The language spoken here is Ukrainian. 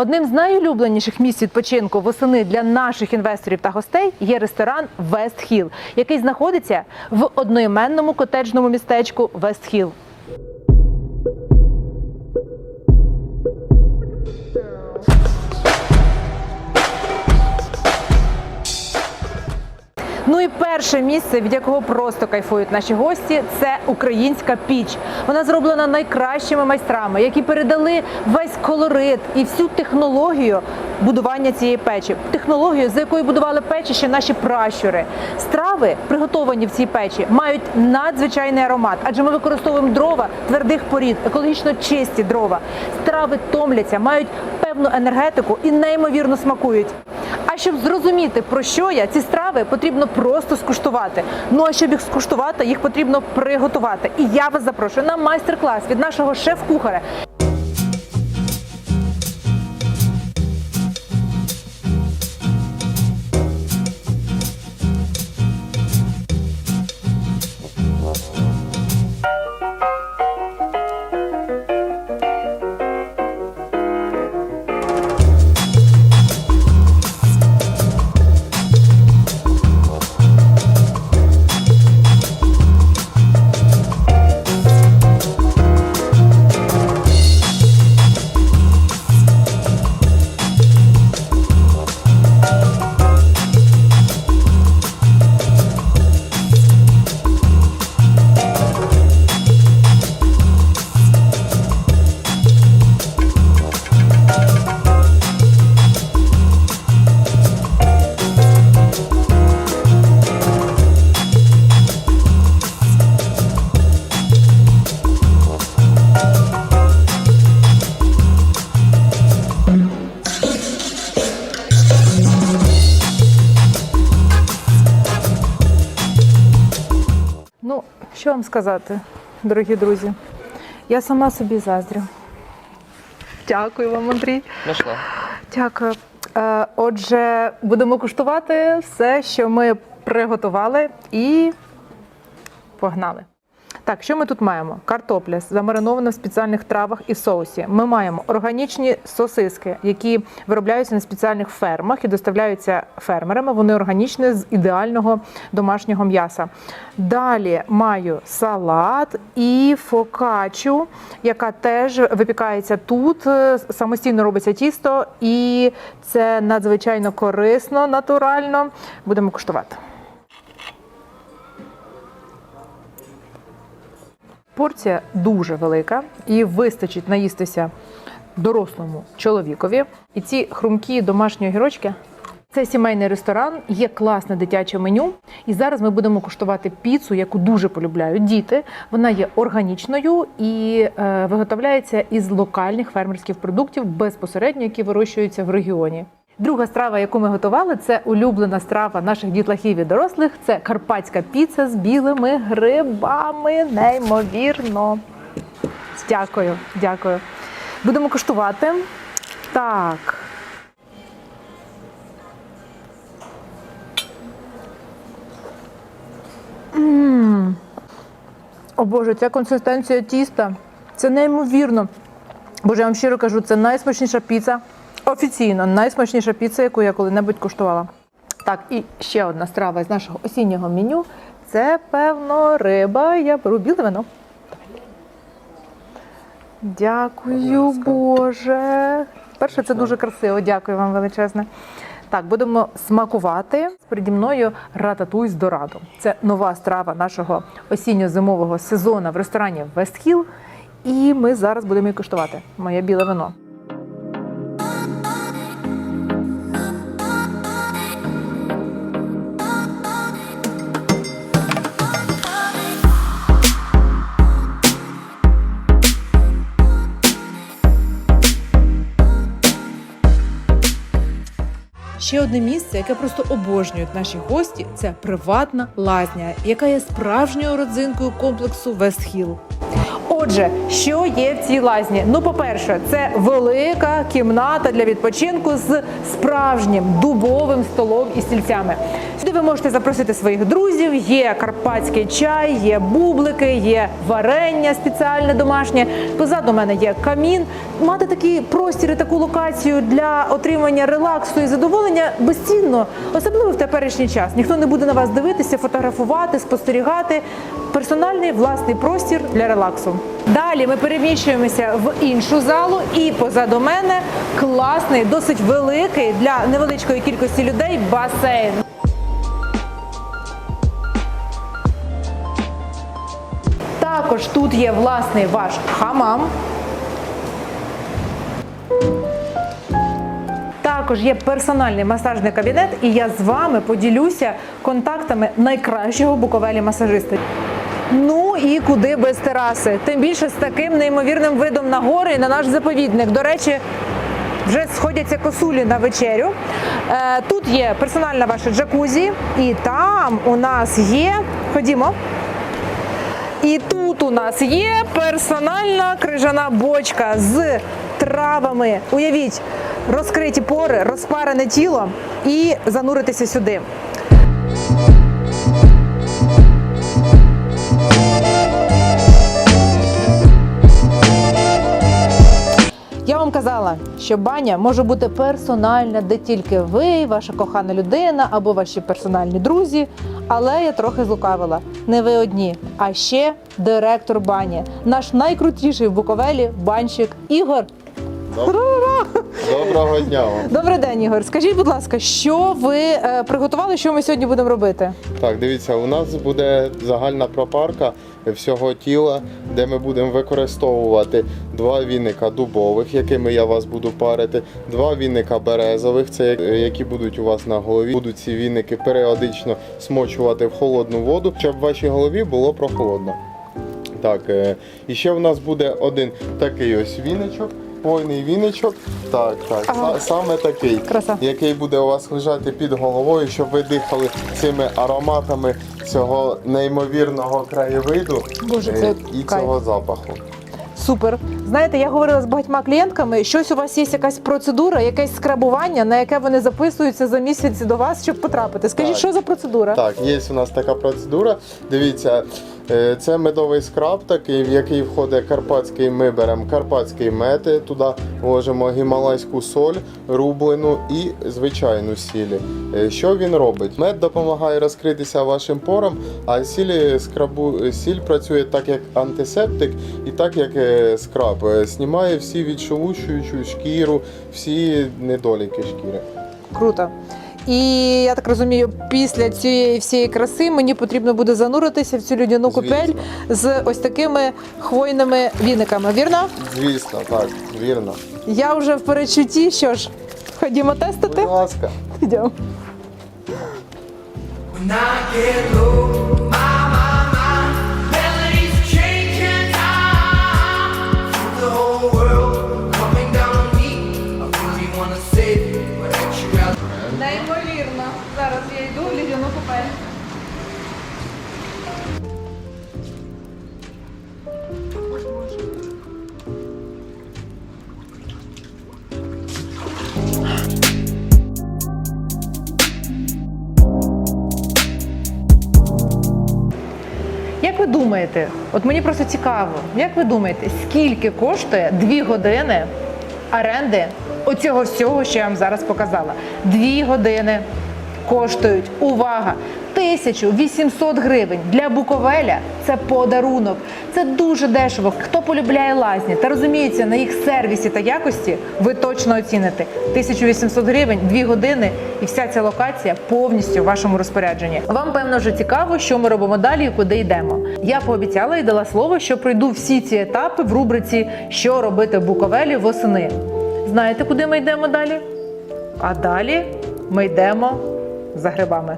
Одним з найулюбленіших місць відпочинку восени для наших інвесторів та гостей є ресторан Вестхіл, який знаходиться в одноіменному котеджному містечку Вест Ну і перше місце, від якого просто кайфують наші гості, це українська піч. Вона зроблена найкращими майстрами, які передали весь колорит і всю технологію будування цієї печі. Технологію, за якою будували печі ще наші пращури. Страви, приготовані в цій печі, мають надзвичайний аромат, адже ми використовуємо дрова твердих порід, екологічно чисті дрова. Страви томляться, мають певну енергетику і неймовірно смакують. Щоб зрозуміти про що я, ці страви потрібно просто скуштувати. Ну а щоб їх скуштувати, їх потрібно приготувати. І я вас запрошую на майстер-клас від нашого шеф-кухаря. Що вам сказати, дорогі друзі? Я сама собі заздрю. Дякую вам, Андрій. Нашла. Дякую. Е, Отже, будемо куштувати все, що ми приготували, і погнали. Так, що ми тут маємо? Картопля замаринована в спеціальних травах і соусі. Ми маємо органічні сосиски, які виробляються на спеціальних фермах і доставляються фермерами. Вони органічні з ідеального домашнього м'яса. Далі маю салат і фокачу, яка теж випікається тут. Самостійно робиться тісто, і це надзвичайно корисно, натурально. Будемо куштувати. Порція дуже велика і вистачить наїстися дорослому чоловікові. І ці хрумкі домашні огірочки. Це сімейний ресторан, є класне дитяче меню. І зараз ми будемо куштувати піцу, яку дуже полюбляють діти. Вона є органічною і е, виготовляється із локальних фермерських продуктів безпосередньо, які вирощуються в регіоні. Друга страва, яку ми готували, це улюблена страва наших дітлахів і дорослих. Це карпатська піца з білими грибами. Неймовірно. Дякую, дякую. Будемо куштувати. Так. М. О Боже, ця консистенція тіста. Це неймовірно. Боже, я вам щиро кажу, це найсмачніша піца. Офіційно найсмачніша піца, яку я коли-небудь куштувала. Так, і ще одна страва з нашого осіннього меню. Це, певно, риба. Я беру біле вино. Дякую, Боже. Перше, це дуже красиво. Дякую вам величезне. Так, будемо смакувати. Переді мною рататуй з дорадо. Це нова страва нашого осінньо-зимового сезону в ресторані Вестхіл. І ми зараз будемо її куштувати. Моє біле вино. Ще одне місце, яке просто обожнюють наші гості, це приватна лазня, яка є справжньою родзинкою комплексу Вестхіл. Отже, що є в цій лазні? Ну, по-перше, це велика кімната для відпочинку з справжнім дубовим столом і стільцями. Сюди ви можете запросити своїх друзів. Є карпатський чай, є бублики, є варення спеціальне домашнє. Позаду мене є камін. Мати такий простір таку локацію для отримання релаксу і задоволення безцінно, особливо в теперішній час. Ніхто не буде на вас дивитися, фотографувати, спостерігати. Персональний власний простір для релаксу. Далі ми переміщуємося в іншу залу, і позаду мене класний, досить великий для невеличкої кількості людей басейн. Також тут є власний ваш хамам. Також є персональний масажний кабінет, і я з вами поділюся контактами найкращого буковелі масажиста. Ну і куди без тераси? Тим більше з таким неймовірним видом на гори і на наш заповідник. До речі, вже сходяться косулі на вечерю. Е, тут є персональна ваша джакузі, і там у нас є. Ходімо. І тут у нас є персональна крижана бочка з травами. Уявіть, розкриті пори, розпарене тіло і зануритися сюди. Я вам казала, що баня може бути персональна, де тільки ви, ваша кохана людина або ваші персональні друзі. Але я трохи злукавила. Не ви одні, а ще директор бані, наш найкрутіший в Буковелі банщик Ігор. Доброго дня вам. Добрий день, Ігор. Скажіть, будь ласка, що ви е, приготували, що ми сьогодні будемо робити? Так, дивіться, у нас буде загальна пропарка всього тіла, де ми будемо використовувати два віника дубових, якими я вас буду парити, два віника березових, це які будуть у вас на голові. Будуть ці віники періодично смочувати в холодну воду, щоб в вашій голові було прохолодно. Так, е, і ще у нас буде один такий ось віничок. Пойний віничок, так, так, Ага. са- саме такий, Краса. який буде у вас лежати під головою, щоб ви дихали цими ароматами цього неймовірного краєвиду Боже, е, це і кайф. цього запаху. Супер. Знаєте, я говорила з багатьма клієнтками, щось у вас є якась процедура, якесь скрабування, на яке вони записуються за місяць до вас, щоб потрапити. Скажіть, Так. що за процедура? Так, є у нас така процедура. Дивіться, це медовий скраб, такий, в який входить карпатський. Ми беремо карпатський мед, туди вложимо гімалайську соль, рублену і звичайну сіль. Е, Що він робить? Мед допомагає розкритися вашим порам, а сіль скрабу сіль працює так як антисептик і так як е, скраб. Е, Знімає всі відшелушуючу шкіру, всі недоліки шкіри. Круто. І я так розумію, після цієї всієї краси мені потрібно буде зануритися в цю людяну Звісно. купель з ось такими хвойними віниками. Вірно? Звісно, так, вірно. Я вже в перечутті. Що ж, ходімо Будь тестити? ласка. Йдемо. Думаєте, от мені просто цікаво, як ви думаєте, скільки коштує дві години оренди оцього всього, що я вам зараз показала? Дві години коштують, увага, 1800 гривень для Буковеля це подарунок. Це дуже дешево. Хто полюбляє лазні та розуміється на їх сервісі та якості, ви точно оціните. 1800 гривень, 2 години, і вся ця локація повністю в вашому розпорядженні. Вам певно вже цікаво, що ми робимо далі і куди йдемо. Я пообіцяла і дала слово, що пройду всі ці етапи в рубриці Що робити в Буковелі восени. Знаєте, куди ми йдемо далі? А далі ми йдемо за грибами.